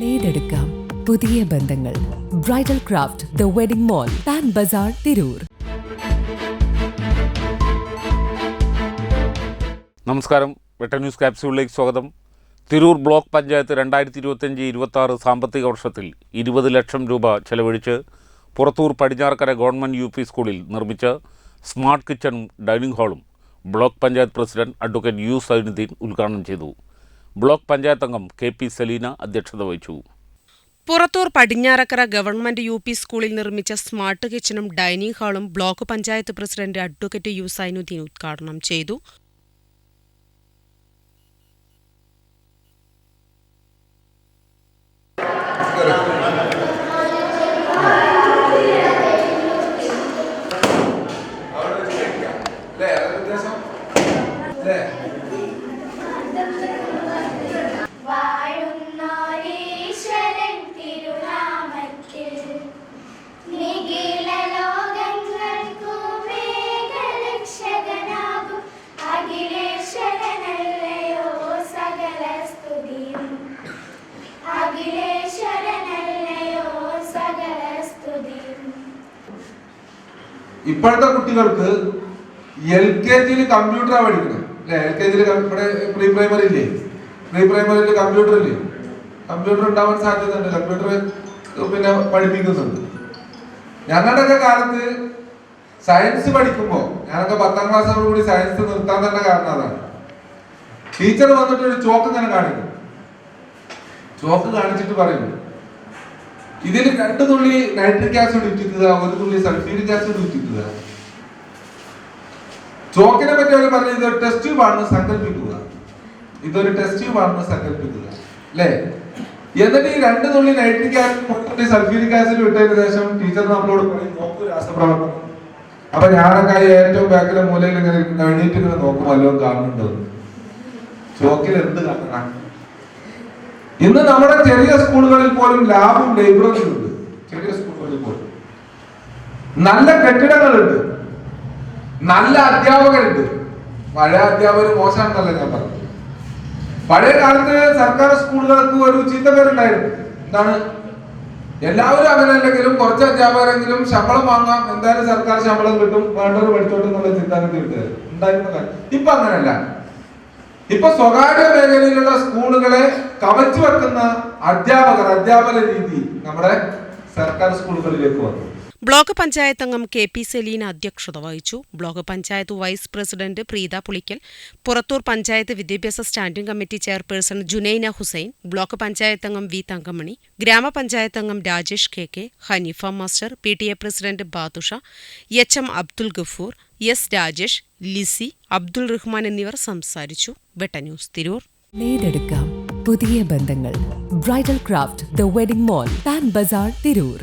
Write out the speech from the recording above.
നെയ്തെടുക്കാം പുതിയ ബന്ധങ്ങൾ. Bridal craft the wedding mall Pan Bazaar Tirur നമസ്കാരം. വെട്ട ന്യൂസ് ക്യാപ്സ്യൂളിലേക്ക് സ്വാഗതം. തിരൂർ ബ്ലോക്ക് പഞ്ചായത്ത് രണ്ടായിരത്തി ഇരുപത്തഞ്ച് ഇരുപത്തി ആറ് സാമ്പത്തിക വർഷത്തിൽ ഇരുപത് ലക്ഷം രൂപ ചെലവഴിച്ച് Purathur Padinjarakkara government U P സ്കൂളിൽ നിർമ്മിച്ച സ്മാർട്ട് കിച്ചണും ഡൈനിങ് ഹാളും block panchayat president advocate U Zainuddin ഉദ്ഘാടനം ചെയ്തു. ബ്ലോക്ക് പഞ്ചായത്ത് അംഗം കെ പി സലീന അധ്യക്ഷത വഹിച്ചു. Purathur Padinjarakkara government U P സ്കൂളിൽ നിർമ്മിച്ച സ്മാർട്ട് കിച്ചണും ഡൈനിങ് ഹാളും block panchayat president advocate U Zainuddin ഉദ്ഘാടനം ചെയ്തു. ഇപ്പോഴത്തെ കുട്ടികൾക്ക് എൽ കെ ജിയിൽ കമ്പ്യൂട്ടറാണ് പഠിക്കുന്നത്. അല്ലെ? എൽ കെ ജിയിൽ ഇവിടെ പ്രീ പ്രൈമറി ഇല്ലേ? പ്രീ പ്രൈമറിയിൽ കമ്പ്യൂട്ടർ ഇല്ലേ? കമ്പ്യൂട്ടർ ഉണ്ടാവാൻ സാധ്യത ഉണ്ട് കമ്പ്യൂട്ടർ പിന്നെ പഠിപ്പിക്കുന്നുണ്ട്. ഞങ്ങളുടെയൊക്കെ കാലത്ത് സയൻസ് പഠിക്കുമ്പോൾ ഞാനൊക്കെ പത്താം ക്ലാസ്സോട് കൂടി സയൻസ് നിർത്താൻ തന്നെ കാരണം അതാണ്. ടീച്ചർ വന്നിട്ട് ഒരു ചോക്ക് തന്നെ കാണിക്കും. ചോക്ക് കാണിച്ചിട്ട് പറയും. ഇതിൽ രണ്ട് തുള്ളി നൈട്രിക് ആസിഡ് ഉറ്റിക്കുക ഒരു തുള്ളി സൾഫ്യൂരിക് ആസിഡ് ഉറ്റിക്കുക. ചോക്കിനെ പറ്റി അവർ പറഞ്ഞു ഇതൊരു ടെസ്റ്റ് ട്യൂബാണെന്ന് സങ്കല്പിക്കുക. ഇതൊരു ടെസ്റ്റ് ട്യൂബാണെന്ന് സങ്കല്പിക്കുക. അല്ലേ? എന്നിട്ട് ഈ രണ്ട് തുള്ളി നൈട്രിക് ആസിഡ് സൾഫ്യൂരിക് ആസിഡ് വിട്ടതിന് ശേഷം ടീച്ചർ നമ്മളോട് പറയും നോക്കൂ രാസപ്രവർത്തനം. അപ്പൊ ഞാനൊക്കെ ഏറ്റവും ബാക്കിലെ മൂലയിൽ ഇങ്ങനെ എണീറ്റ് ഇങ്ങനെ നോക്കും വല്ലതും കാണുന്നുണ്ടോ ചോക്കിൽ എന്ത് കാണണം? ഇന്ന് നമ്മുടെ ചെറിയ സ്കൂളുകളിൽ പോലും ലാബും ലൈബ്രറിയും ഉണ്ട്. ചെറിയ സ്കൂളുകളിൽ പോലും. നല്ല കെട്ടിടങ്ങളുണ്ട്. നല്ല അധ്യാപകരുണ്ട്. പഴയ അധ്യാപകർ മോശമാണെന്നല്ല ഞാൻ പറഞ്ഞു പഴയ കാലത്ത് സർക്കാർ സ്കൂളുകൾക്ക് ഒരു ചീത്ത പേരുണ്ടായിരുന്നു. എന്താണ്? എല്ലാവരും അങ്ങനെ അല്ലെങ്കിലും കുറച്ച് അധ്യാപകരെങ്കിലും ശമ്പളം വാങ്ങാം. എന്തായാലും സർക്കാർ ശമ്പളം കിട്ടും. വേണ്ടവർ പഠിച്ചോട്ടെ എന്നുള്ള ചിന്താഗതി ഉണ്ടായിരുന്നു. ഉണ്ടായിരുന്ന ഇപ്പൊ അങ്ങനല്ല. ഇപ്പൊ സ്വകാര്യ മേഖലയിലുള്ള സ്കൂളുകളെ കവച്ചു വെക്കുന്ന അധ്യാപകർ അധ്യാപന രീതി നമ്മുടെ സർക്കാർ സ്കൂളുകളിലേക്ക് വന്നു. ബ്ലോക്ക് പഞ്ചായത്ത് അംഗം കെ പി സെലീന അധ്യക്ഷത വഹിച്ചു. Block panchayat vice president Preetha Pulikkal Purathur panchayat വിദ്യാഭ്യാസ standing committee chairperson Junaina Hussain block panchayat അംഗം വി തങ്കമണി ഗ്രാമപഞ്ചായത്ത് അംഗം Rajesh K K Haneefa master P T A president Bathusha H M Abdul Gafoor S Rajesh Lissy Abdul Rahman എന്നിവർ സംസാരിച്ചു. വെട്ടന്യൂസ് തിരൂർ. പുതിയ ബന്ധങ്ങൾ. Bridal craft the wedding mall Pan Bazaar Tirur.